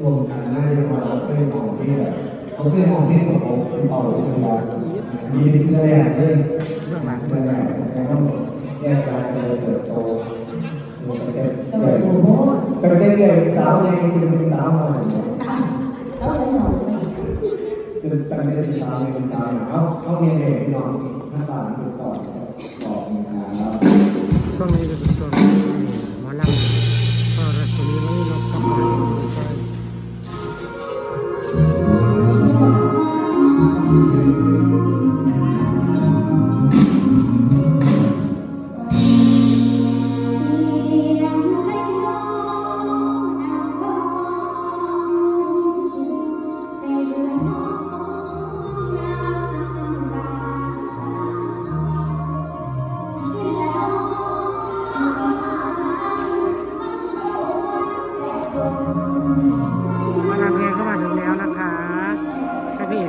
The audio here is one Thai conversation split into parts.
รวมกันได้เรียกว่าเราเคยมองที่แบบเขาเคยมองที่ของเขาเป็นเป่าหรือเป็นวามีเป็นแรกเรื่องเรื่องหลังเนแรกแต่ว่าแยกการเติบโตมันก็ได้ก็ได้เรียนสาวในเป็นสาวมาเป็นตั้งใจเป็นสาวในเป็นสาวเขาเขาเรียนเองน้องท่านป่าเป็นสอนบอกนะครับ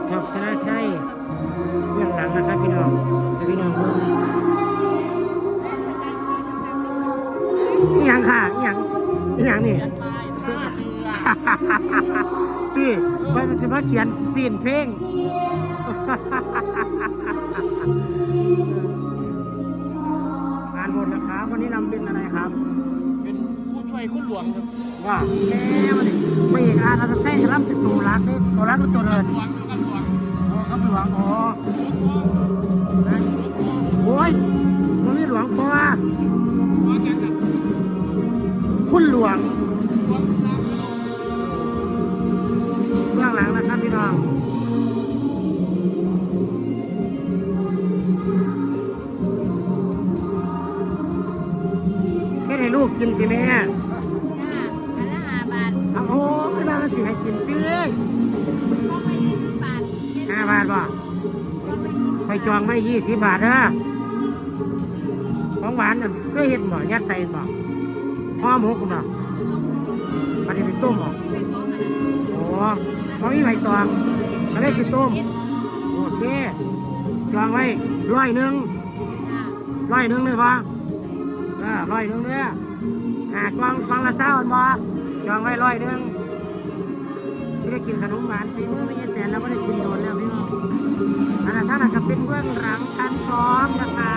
ท็อปธนาชัยเบื้องหลังนะครับพี่น้องจะพี่น้องเบิ่งนี่ยังค่ะนี่ยังนี่ยังนี่พี่ว่ามันจะมาเขียนซีนเพลงงานบนนะครับ วันนี้นำเป็นอะไรครับ เป็นผู้ช่วยคุณหลวงครับ ว่าแม่มันนี่ไม่เอกอาร์เราจะใช้รับเป็นตัวรักนี่ตัวรักเป็นตัวเดินหล วงอยู่กันหลวงโอ้ครับหลวงอ๋อนะโอ้ยมันไม่หลวงเพราะว่าหลวงกันครับคุณหลวงหลวงน้ำเบื้องหลังนะครับพี่น้องแค่ให้ลูกกินสิแม่จ้าอันละห้าบาทเอาโอ้ไม่ได้มันสิให้กินสิาทบ่ไปจองไม่ยี่สิบบาทเด้อของหวานน่ะก็เห็นบ่ยัดใส่บ่ห่อหมกบ่อันนี้เป็นต้มบ่เป็นขอโอ้เขามีใบตองมาได้สิต้มโอเคจองไว้ร้อยหนึ่งร้อยหนึ่งเลยบ่อ่าร้อยหนึ่งเด้อหากองกองละเศร้าบ่จองไว้ร้อยหนึ่งที่ได้กินขนมหวานฝีมือไม่ใช่แต่เราไม่ องหลังการซ้อมนะคะ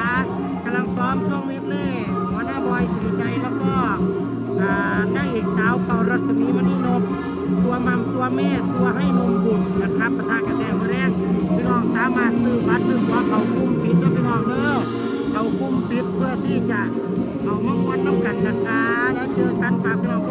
กำลังซ้อมช่วงเวฟเล่หัวหน้าบอยสุริใจแล้วก็นางเอกสาวเป่ารัศมีมณีนพตัวมัมตัวแม่ตัวให้นมบุตรนะครับประธานกระแตมาแรกพี่น้องสามารถซื้อบัตรซื้อตัวเขาคุ้มปิดนะพี่น้องเด้อเขาคุ้มปิดเพื่อที่จะเอามางวันน้ำกันนะคะแล้วเจอกันฝากพี่น้อง